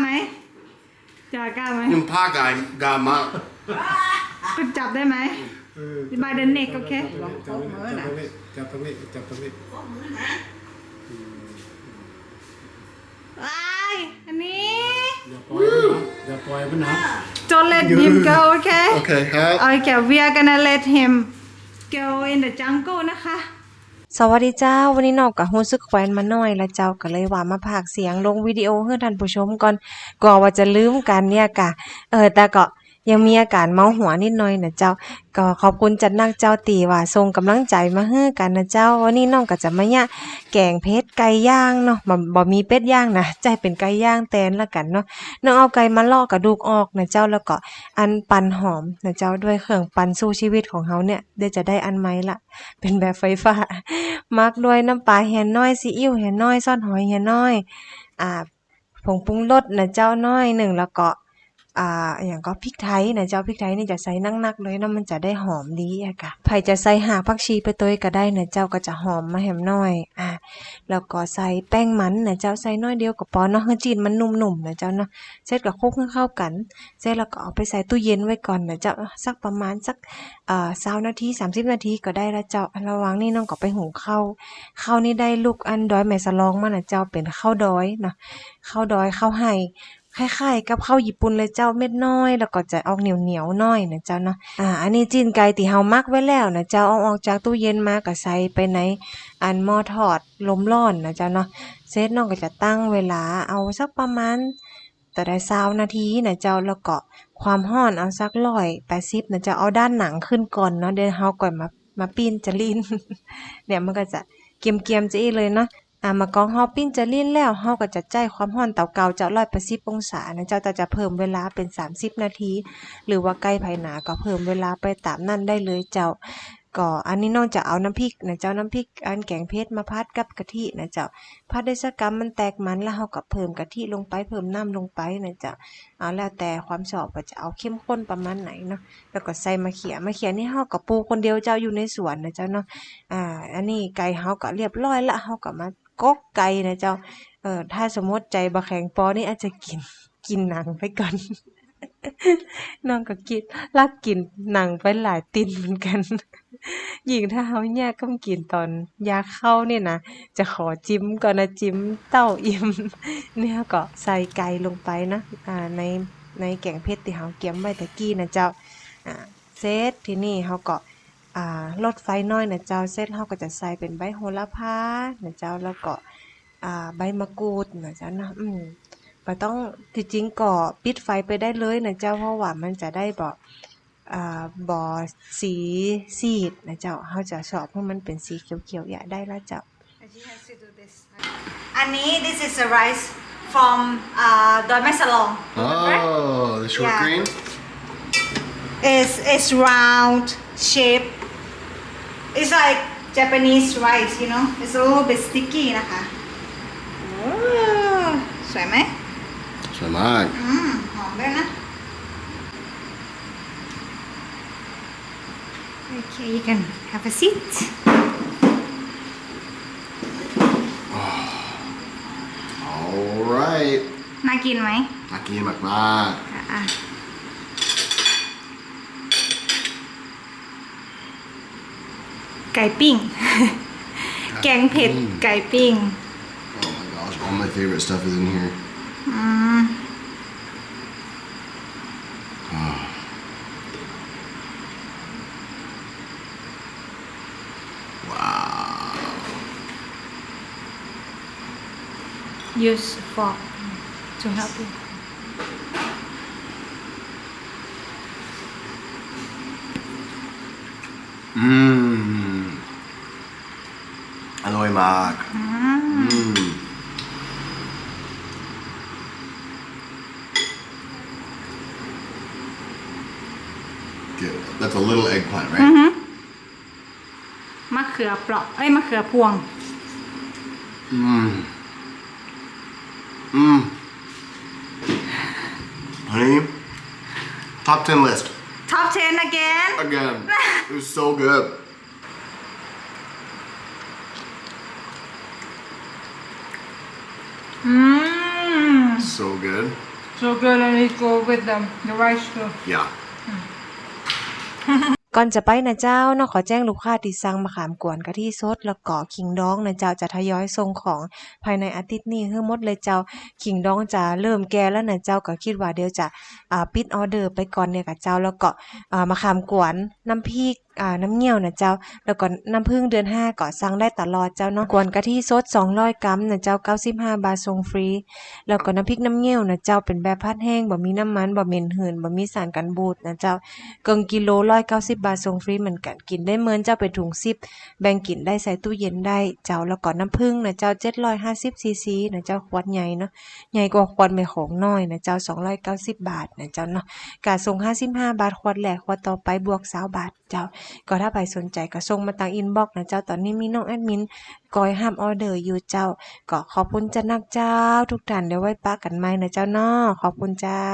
ไหมจ่ากล้าไหม Yung pa guy got my ก็จับได้ไหมเออบายเดนเน็กโอเคจับตรงนี้จับตรงนี้จับตรงนี้จับตรงนี้ว้ายอันนี้ อย่าปล่อยมันนะอย่าปล่อยมันนะ Don't let him go okay Okay, huh? Okay we are gonna let him go in the jungle นะคะ สวัสดีเจ้า วันนี้นอกกับฮู้สึกแควนมาหน่อยและเจ้าก็เลยว่ามาพากเสียงลงวิดีโอให้ท่านผู้ชมก่อนก่อว่าจะลืมกันเนี่ยกะ เออแต่ก็ ยังมีอาการเมาหัวนิดหน่อยนะเจ้า ก็ขอบคุณจัดนักเจ้าตีว่าส่งกำลังใจมาให้กันนะเจ้า วันนี้น้องก็จะมาเนี่ยแกงเพชรไก่ย่างเนาะบ่บ่มีเป็ดย่างนะใจเป็นไก่ย่างแตนละกันเนาะน้องเอาไก่มาลอกกระดูกออกนะเจ้าแล้วก็อันปันหอมนะเจ้าด้วยเครื่องปันสู้ชีวิตของเฮาเนี่ยเดี๋ยวจะได้อันไหมละเป็นแบบไฟฟ้ามักด้วยน้ำปลาแห่น้อยซีอิ๊วแห่น้อยซอสหอยแห่น้อยอ่าผงปรุงรสนะเจ้าน้อยหนึ่งแล้วก็ อ่าอย่างก็พริกไทยนะเจ้าพริกไทยนี่จะใส่นักๆเลยนะมันจะได้หอมดีอะค่ะไผ่จะใส่หาผักชีไปตัวก็ได้นะเจ้าก็จะหอมมาแหมน้อยอ่าแล้วก็ใส่แป้งมันนะเจ้าใส่น้อยเดียวก็พอเนาะให้จีนมันนุ่มๆนะเจ้าเนาะเสร็จก็คลุกให้เข้ากันเสร็จแล้วก็เอาไปใส่ตู้เย็นไว้ก่อนนะเจ้าสักประมาณสักอ่อ20นาที30นาทีก็ได้ล้วเจ้าระว่างนี้น้องก็ไปหุงข้าวข้าวนี่ได้ลูกอันดอยแม่สลองมานะเจ้าเป็นข้าวดอยเนาะข้าวดอยข้าวไห่ คล้ายๆ กับข้าวญี่ปุ่นเลยเจ้าเม็ดน้อย แล้วก็จะออกเหนียวเหนียวๆน้อยนะเจ้าเนาะอ่าอันนี้จีนไก่ที่เฮามักไว้แล้วนะเจ้าเอาออกจากตู้เย็นมาก็ใส่ไปในอันหม้อทอดลมร้อนนะเจ้าเนาะเซตน้องก็จะตั้งเวลาเอาสักประมาณแต่ได้20นาทีนะเจ้าแล้วก็ความร้อนเอาสัก180นะเจ้าเอาด้านหนังขึ้นก่อนเนาะเดี๋ยวเฮาก่อยมามาปิ้นจะลินเนี่ยมันก็จะเกียมๆจะอีเลยเนาะ อ่ามากองเฮาปิ้นจะลิ้นแล้วเฮาก็จะใจความร้อนเตาเก่าจะ180องศานะเจ้าแต่จะเพิ่มเวลาเป็น 30 นาที หรือว่าใกล้ไผหนาก็เพิ่มเวลาไปตามนั้นได้เลยเจ้าก็อันนี้น้องจะเอาน้ำพริกนะเจ้าน้ำพริกอันแกงเพชรมาพัดกับกะทินะเจ้าพัดได้สักกำมันแตกมันแล้วเฮาก็เพิ่มกะทิลงไปเพิ่มน้ำลงไปนะเจ้าเอาแล้วแต่ความชอบว่าจะเอาเข้มข้นประมาณไหนเนาะแล้วก็ใส่มะเขือมะเขือนี่เฮาก็ปลูกคนเดียวเจ้าอยู่ในสวนนะเจ้าเนาะอ่าอันนี้ไก่เฮาก็เรียบร้อยละเฮาก็มา กกไก่นะเจ้า เออถ้าสมมติใจบ่แข็งปอนี่อาจจะกินกินหนังไปก่อนน้องก็กินลักกินหนังไปหลายตินเหมือนกันยิงถ้าเฮาแยกก็กินตอนยาเข้าเนี่ยนะจะขอจิ้มก่อนนะจิ้มเต้าอิ่มเนี่ยก็ใส่ไก่ลงไปนะอ่าในในแกงเผ็ดที่เฮาเกียมไว้ตะกี้นะเจ้าอ่าเสร็จทีนี้เฮาก็ อ่าลดไฟน้อยนะเจ้าเสร็จเฮาก็จะใส่เป็นใบโหระพานะเจ้าแล้วก็อ่าใบมะกรูดนะจ๊ะนะอืมบ่ต้องที่จริงก็ปิดไฟไปได้เลยนะเจ้าเพราะว่ามันจะได้บ่อ่าบ่สีซีดนะเจ้าเฮาจะชอบให้มันเป็นสีเขียวๆอย่าได้ละเจ้า อันนี้ this is a rice from อ่าดอยแม่สลอง Oh, the short Yeah. green? is is round shape it's like Japanese rice you know it's a little bit sticky นะคะโอ้สวยไหม So am I. อืมหอมด้วยนะ Okay you can have a seat All right. น่ากินไหม Aki makmak. อ่ะอ่ะ ไก่ปิ้ง แกงเผ็ดไก่ปิ้ง Oh my gosh, all my favorite stuff is in here. อืม Wow. use fork to help you Mmm. Aloy mak. Mmm. Good. That's a little eggplant, right? มะเขือเปราะเอ้ยมะเขือพวง Mmm. Mmm. Honey, top 10 list. top 10 again Again. it was so good. So so good. So good and it go with the the rice too. Yeah. ก่อนจะไปนะเจ้าเนาะขอแจ้งลูกค้าที่สั่งมะขามกวนกะทิสดแล้วก็ขิงดองนะเจ้าจะทยอยส่งของภายในอาทิตย์นี้ให้หมดเลยเจ้าขิงดองจะเริ่มแก่แล้วนะเจ้าก็คิดว่าเดี๋ยวจะอ่าปิดออเดอร์ไปก่อนเนี่ยกับเจ้าแล้วก็อ่ามะขามกวนน้ำพริก อ่าน้ำเงี้ยวนะเจ้า แล้วก็น้ำผึ้งเดือน5ก็สั่งได้ตลอดเจ้าเนาะกวนกะทิสด200กรัมนะเจ้า95บาทส่งฟรี แล้วก็น้ำพริกน้ำเงี้ยวนะเจ้าเป็นแบบพัดแห้งบ่มีน้ำมันบ่เหม็นหืนบ่มีสารกันบูดนะเจ้าเกิงกิโล190บาทส่งฟรีเหมือนกันกินได้เหมือนเจ้าเป็นถุงซิปแบ่งกินได้ใส่ตู้เย็นได้เจ้าแล้วก็น้ำผึ้งนะเจ้า750ซีซีนะเจ้าขวดใหญ่เนาะใหญ่กว่าขวดไม่ของน้อยนะเจ้า290บาทนะเจ้าเนาะกาส่ง55บาทขวดแรกขวดต่อไปบวก20บาท เจ้า ก็ถ้าใครสนใจก็ส่งมาทางอินบ็อกซ์นะเจ้า ตอนนี้มีน้องแอดมินกอยห้ามออเดอร์อยู่เจ้า ก็ขอบคุณจะนักเจ้า ทุกท่านเดี๋ยวไว้ปะกันใหม่นะเจ้านาะขอบคุณเจ้า